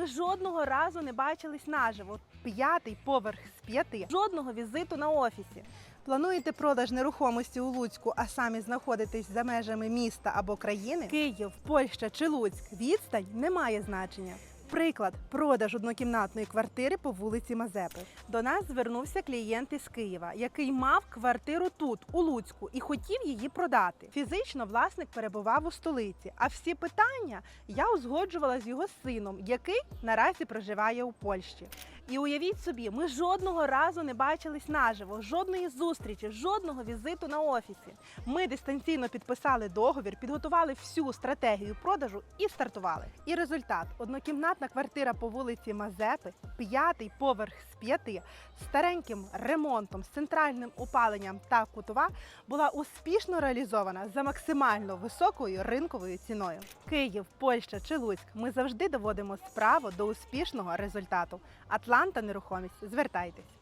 Ми жодного разу не бачились наживо. П'ятий поверх з п'яти. Жодного візиту на офісі. Плануєте продаж нерухомості у Луцьку, а самі знаходитесь за межами міста або країни? Київ, Польща чи Луцьк. Відстань не має значення. Приклад продаж однокімнатної квартири по вулиці Мазепи. До нас звернувся клієнт із Києва, який мав квартиру тут, у Луцьку, і хотів її продати. Фізично власник перебував у столиці. А всі питання я узгоджувала з його сином, який наразі проживає у Польщі. І уявіть собі, ми жодного разу не бачились наживо, жодної зустрічі, жодного візиту на офісі. Ми дистанційно підписали договір, підготували всю стратегію продажу і стартували. І результат: однокімнатна квартира по вулиці Мазепи, п'ятий поверх з п'яти, стареньким ремонтом, з центральним опаленням та кутова була успішно реалізована за максимально високою ринковою ціною. Київ, Польща чи Луцьк. Ми завжди доводимо справу до успішного результату. Атланта нерухомість. Звертайтесь.